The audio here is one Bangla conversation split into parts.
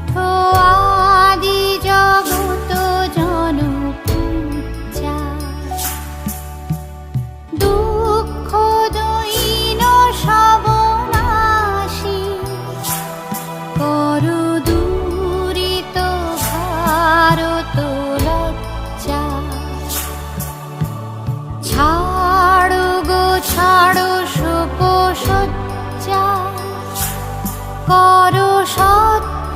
উঠো আদি জগত জন দুঃখ দৈন সবনাশী কর দূরিত ভারত লজ্জা। সত্য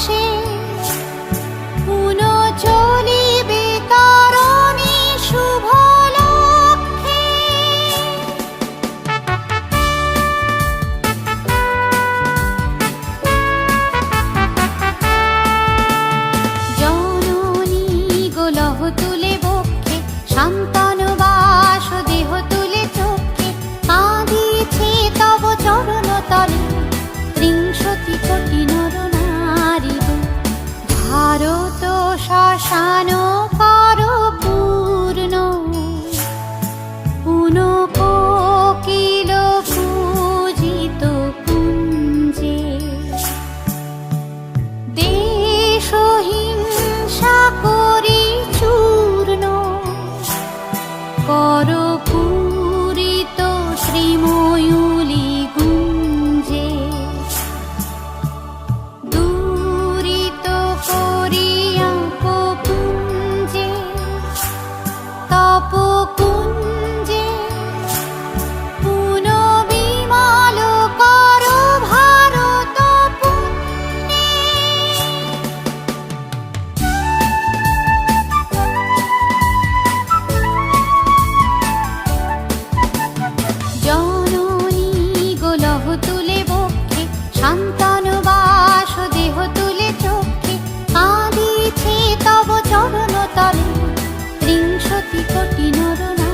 心。शानो সন্তান বাস দেহ তুলে চোখে। কাঁদিছে তব চরণ তলে ত্রিংশতি কোটি নরনা